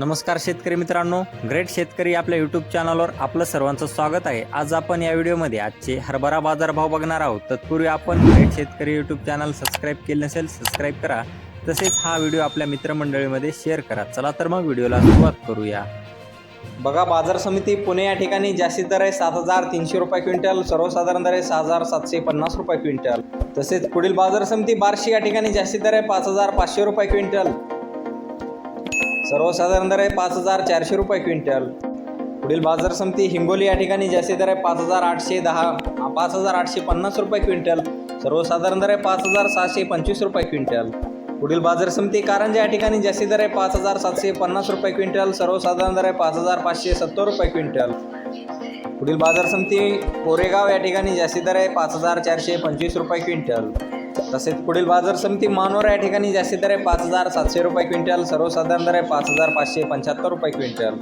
नमस्कार शेतकरी मित्रांनो ग्रेट शेतकरी आपल्या यूट्यूब चॅनलवर आपलं सर्वांचं स्वागत आहे. आज आपण या व्हिडिओमध्ये आजचे हरभरा बाजारभाव बघणार आहोत. तत्पूर्वी आपण ग्रेट शेतकरी यूट्यूब चॅनल सबस्क्राईब केले नसेल सबस्क्राईब करा. तसेच हा व्हिडिओ आपल्या मित्रमंडळीमध्ये शेअर करा. चला तर मग व्हिडिओला सुरुवात करूया. बघा बाजार समिती पुणे या ठिकाणी जास्तीत दर आहे सात हजार तीनशे रुपये क्विंटल सर्वसाधारण दर आहे सहा हजार सातशे पन्नास रुपये क्विंटल. तसेच पुढील बाजार समिती बार्शी या ठिकाणी जास्तीत दर आहे पाच हजार पाचशे रुपये क्विंटल. सर्वसाधारण दर आहे पाच हजार चारशे रुपये क्विंटल. पुढील बाजार समिती हिंगोली या ठिकाणी जास्ती दर आहे पाच हजार आठशे दहा पाच हजार आठशे पन्नास रुपये क्विंटल. सर्वसाधारण दर आहे पाच हजार सहाशे पंचवीस रुपये क्विंटल. पुढील बाजार समिती कारंजा या ठिकाणी जास्ती दर आहे पाच हजार सातशे पन्नास रुपये क्विंटल. सर्वसाधारण दर आहे पाच हजार पाचशे सत्तर रुपये क्विंटल. पुढील बाजार समिती कोरेगाव या ठिकाणी जास्ती दर आहे पाच हजार चारशे पंचवीस रुपये क्विंटल. तसेच पुढील बाजार समिती मानोरा या ठिकाणी जास्तीत दर आहे पाच हजार सातशे रुपये क्विंटल सर्वसाधारण दर आहे पाच हजार पाचशे पंच्याहत्तर रुपये क्विंटल.